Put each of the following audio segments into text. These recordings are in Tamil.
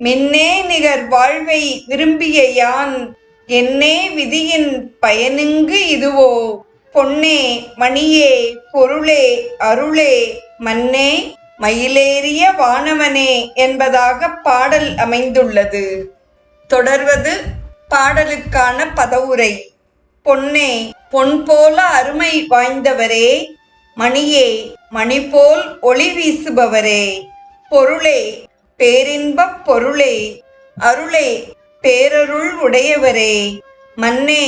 மின்னே நிகர் வாழ்வை விரும்பிய யான் என்னே விதியின் பயனுங்கு இதுவோ? பொன்னே மணியே பொருளே அருளே மன்னே மயிலேறிய வானவனே என்பதாக பாடல் அமைந்துள்ளது. தொடர்வது பாடலுக்கான பதவுரை. பொன்னே பொன் போல அருமை வாய்ந்தவரே மணியே மணி போல் ஒளி வீசுபவரே பொருளே பேரின்பப் பொருளே அருளே பேரருள் உடையவரே மன்னே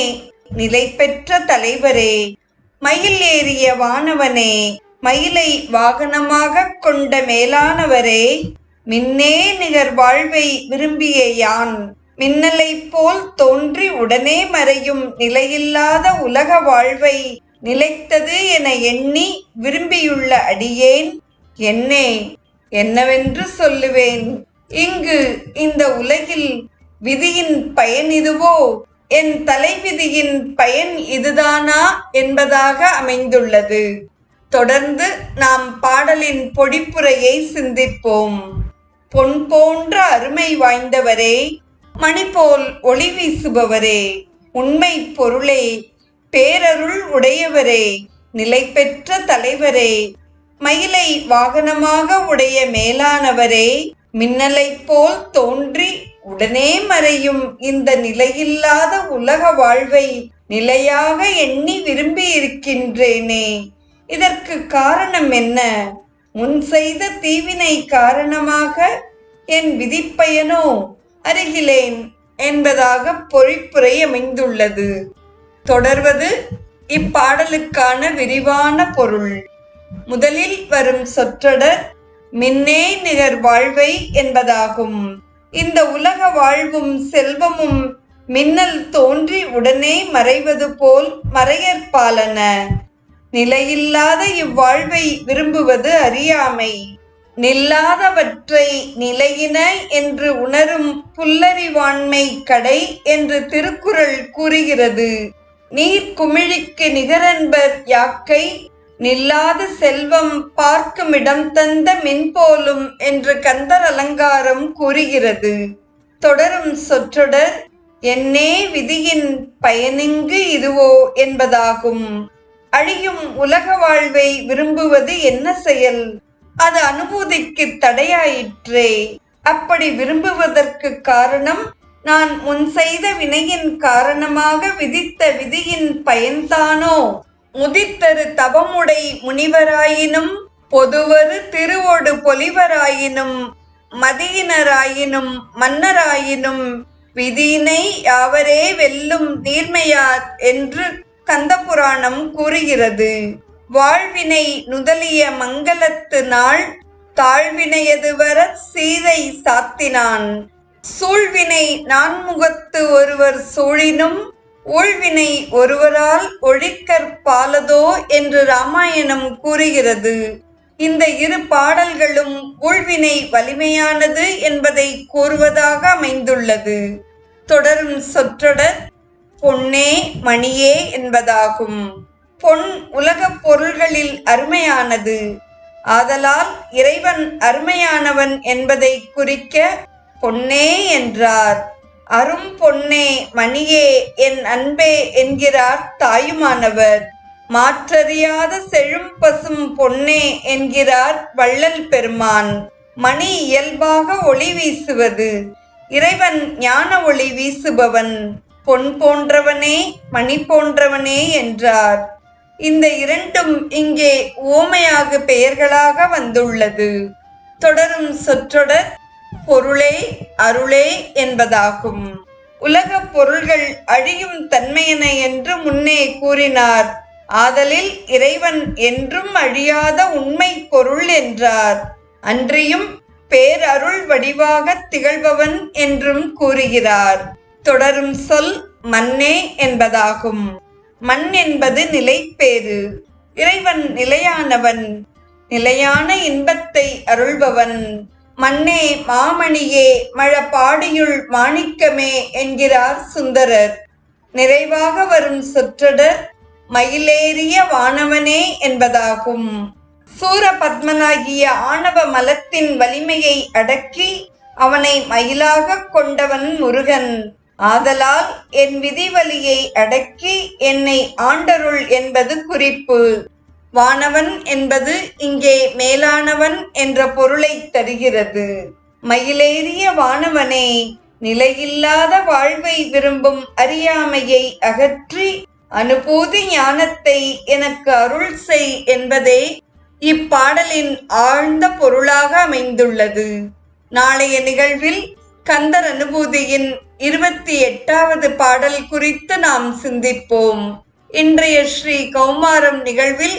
நிலை பெற்ற தலைவரே மயில் ஏறிய வானவனே மயிலை வாகனமாக கொண்ட மேலானவரே மின்னே நிகர் வாழ்வை விரும்பிய யான் மின்னலைப் போல் தோன்றி உடனே மறையும் நிலையில்லாத உலக வாழ்வை நிலைத்தது என எண்ணி விரும்பியுள்ள அடியேன் என்னே. என்னவென்று சொல்லுவேன்? இங்கு இந்த உலகில் விதியின் பயன் இதுவோ? என் தலைவிதியின் பயன் இதுதானா என்பதாக அமைந்துள்ளது. தொடர்ந்து நாம் பாடலின் பொடிப்புரையை சிந்திப்போம். பொன் போன்ற அருமை வாய்ந்தவரே மணி போல் ஒளி வீசுபவரே உண்மை பொருளே பேரருள் உடையவரே நிலை பெற்ற தலைவரே மயிலை வாகனமாக உடைய மேலானவரே மின்னலைப் போல் தோன்றி உடனே மறையும் இந்த நிலையில்லாத உலக வாழ்வை நிலையாக எண்ணி விரும்பி இருக்கின்றேனே இதற்கு காரணம் என்ன? முன் செய்த தீவினை காரணமாக என் விதிப்பயனோ அருகிலேன் என்பதாக பொறிப்புரை அமைந்துள்ளது. தொடர்வது இப்பாடலுக்கான விரிவான பொருள். முதலில் வரும் சொற்றொடர் மின்னே நிகர் வாழ்வை என்பதாகும். இந்த உலக வாழ்வும் செல்வமும் மின்னல் தோன்றி உடனே மறைவது போல் மறையற்பாலன. நிலையில்லாத இவ்வாழ்வை விரும்புவது அறியாமை. நில்லாதவற்றை நிலையின என்று உணரும் புல்லறிவாண்மை கடை என்று திருக்குறள் கூறுகிறது. நீர் குமிழிக்கு நிகரென்பர் யாக்கை நில்லாத செல்வம் பார்க்குமிடம் தந்த மின்போலும் என்று கந்தர் அலங்காரம் கூறுகிறது. தொடரும் சொற்றொடர் என்னே விதியின் பயனிங்கு இதுவோ என்பதாகும். அழியும் உலக வாழ்வை விரும்புவது என்ன செயல்? அது அனுபூதிக்கு தடையாயிற்றே. அப்படி விரும்புவதற்கு காரணம் நான் முன் செய்த வினையின் காரணமாக விதித்த விதியின் பயன்தானோ? முதித்தரு தவமுடை முனிவராயினும் பொதுவரு திருவோடு பொலிவராயினும் மதியினராயினும் மன்னராயினும் விதியினை யாவரே வெல்லும் நீர்மையார் என்று கந்தபுராணம் கூறுகிறது. வாழ்வினை நுதலிய மங்களத்து நாள் தாழ்வினையதுவர சீதை சாத்தினான். சூழ்வினை நான்முகத்து ஒருவர் சூழினும் ஊழ்வினை ஒருவரால் ஒழிக்கற்பாலதோ என்று ராமாயணம் கூறுகிறது. இந்த இரு பாடல்களும் ஊழ்வினை வலிமையானது என்பதை கூறுவதாக அமைந்துள்ளது. தொடரும் சொற்றொடர் பொன்னே மணியே என்பதாகும். பொன் உலகப் பொருள்களில் அருமையானது. ஆதலால் இறைவன் அருமையானவன் என்பதை குறிக்க பொன்னே என்றார். அரும் பொன்னே மணியே என் அன்பே என்கிறார் தாயுமானவர். மாற்றறியாத செழும் பசும் பொன்னே என்கிறார் வள்ளல் பெருமான். மணி இயல்பாக ஒளி வீசுவது. இறைவன் ஞான ஒளி வீசுபவன். பொன் போன்றவனே மணி போன்றவனே என்றார். இந்த இரண்டும் இங்கே ஓமையாக பெயர்களாக வந்துள்ளது. தொடரும் சொற்றொடர் பொருளே அருளே என்பதாகும். உலகப் பொருள்கள் அழியும் தன்மையென என்று முன்னே கூறினார். ஆதலில் இறைவன் என்றும் அழியாத உண்மை பொருள் என்றார். அன்றியும் பேரருள் வடிவாக திகழ்பவன் என்றும் கூறுகிறார். தொடரும் சொல் மண்ணே என்பதாகும். மண் என்பது நிலைப்பேறு. இறைவன் நிலையானவன். நிலையான இன்பத்தை அருள்பவன். மண்ணே மாமணியே மழப்பாடியுள் மாணிக்கமே என்கிறார் சுந்தரர். நிறைவாக வரும் சொற்றொடர் மயிலேறிய வானவனே என்பதாகும். சூரபத்மனாகிய ஆணவ மலத்தின் வலிமையை அடக்கி அவனை மயிலாகக் கொண்டவன் முருகன். ஆதலால் என் விதிவலியை அடக்கி என்னை ஆண்டருள் என்பது குறிப்பு. வானவன் என்பது இங்கே மேலானவன் என்ற பொருளை தருகிறது. மயிலேறிய வானவனே நிலையில்லாத வாழ்வை விரும்பும் அறியாமையை அகற்றி அனுபூதி ஞானத்தை எனக்கு அருள் செய் என்பதே இப்பாடலின் ஆழ்ந்த பொருளாக அமைந்துள்ளது. நாளைய நிகழ்வில் கந்தர் அனுபூதியின் இருபத்தி எட்டாவது பாடல் குறித்து நாம் சிந்திப்போம். இன்றைய ஸ்ரீ கௌமாரம் நிகழ்வில்